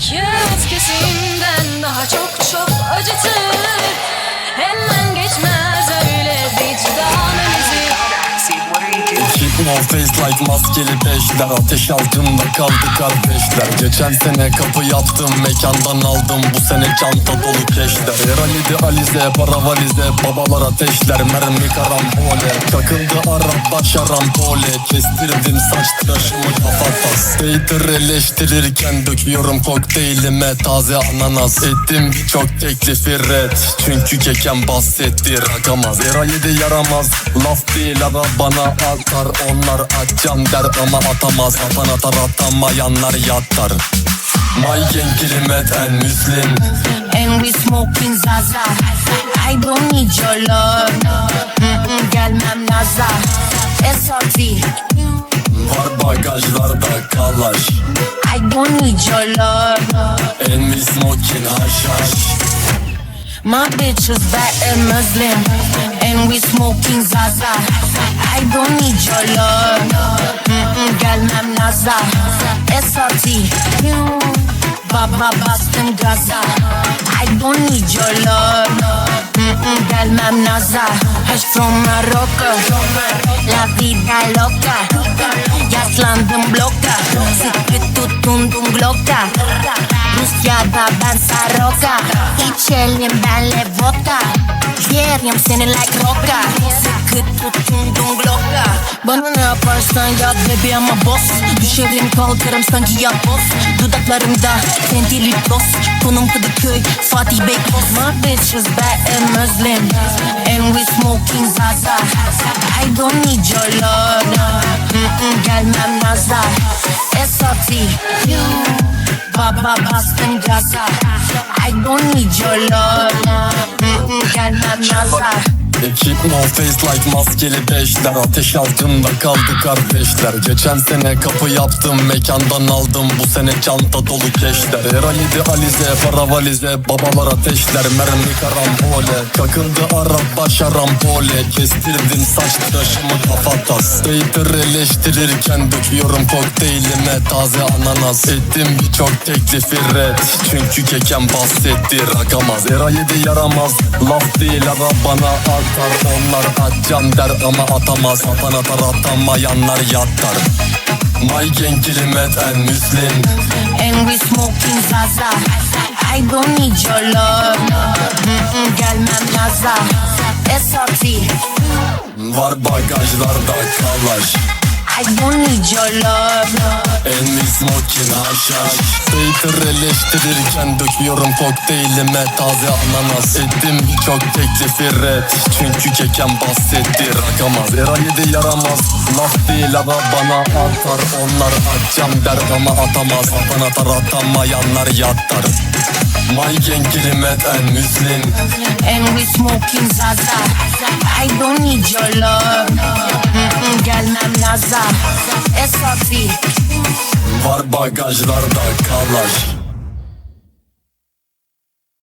Just kissing no face like maskeli peşler. Ateş altında kaldı kardeşler. Geçen sene kapı yaptım mekandan aldım. Bu sene çanta dolu keşler. Eralidi alize para valize Babalar ateşler. Mermi karambole. Takıldı Arap şarampole Kestirdim saç tıraşımı kafatas Hater eleştirirken döküyorum kokteylime. Taze ananas Ettim birçok teklifi red Çünkü keken bahsetti rakamaz. Eralidi yaramaz Laf değil ara bana atar Onlar atacağım der ama atamaz. Atan atar atamayanlar yatar. My gang kilimet en müslim And we smoking Zaza. I don't need your love Mm-mm, Gelmem Naza. SRT Var bagajlarda kalaş. I don't need your love En mi smoking haşhaş? My bitch is bad and Muslim. And Gelmem Naza SRT Baba bastım gaza. I don't need your love Mm-mm, Gelmem Naza. Hash from Morocco La vida loca. Yaslandım bloka Sıkı tutundum glocka Rusya'da ben Saroka. İçelim benle vodka. Yerim seni like roka Sıkı tutundum glocka. Bana ne yaparsan yap bebi ama boss. Düşerim kalkarım sanki ya boss. Dudaklarımda tentili toz. Konum Kadıköy Fatih Beykoz My bitch is bad and Muslim. And we smoking Zaza. I don't need your love Mm-mm, Gelmem Naza SRT You Baba bastın gaza I don't need your love Mm-mm, Gelmem Naza Keep no face like maskeli beşler. Ateş altında kaldı kardeşler. Geçen sene kapı yaptım mekandan aldım. Bu sene çanta dolu keşler. Eralidi alize para valize Babalar ateşler. Mermi karambole Takıldı Arap şarampole Kestirdim saç tıraşımı kafatas Hater eleştirirken döküyorum kokteylime taze ananas. Ettim birçok teklifi red. Çünkü keken bahsetti rakamaz. Eralidi yaramaz Laf değil ara bana atar Onlar atacağım der ama atamaz. Atan atar atamayanlar yatar. My gang kilimet en müslim And we smoking Zaza. I don't need your love. Mm-mm, Gelmem Naza. SRT Var bagajlarda kalaş I don't need your love mi smoking haşhaş Hater eleştirirken döküyorum kokteylime taze ananas. Ettim birçok teklifi red. Çünkü keken bahsetti rakamaz. Erayedi yaramaz. Laf değil ara bana atar Onlar atacağım der ama atamaz. Atan atar atamayanlar yatar. My gang kilimet en müslim And we smoking Zaza I don't need your love Naza SRT Var bagajlarda kalaş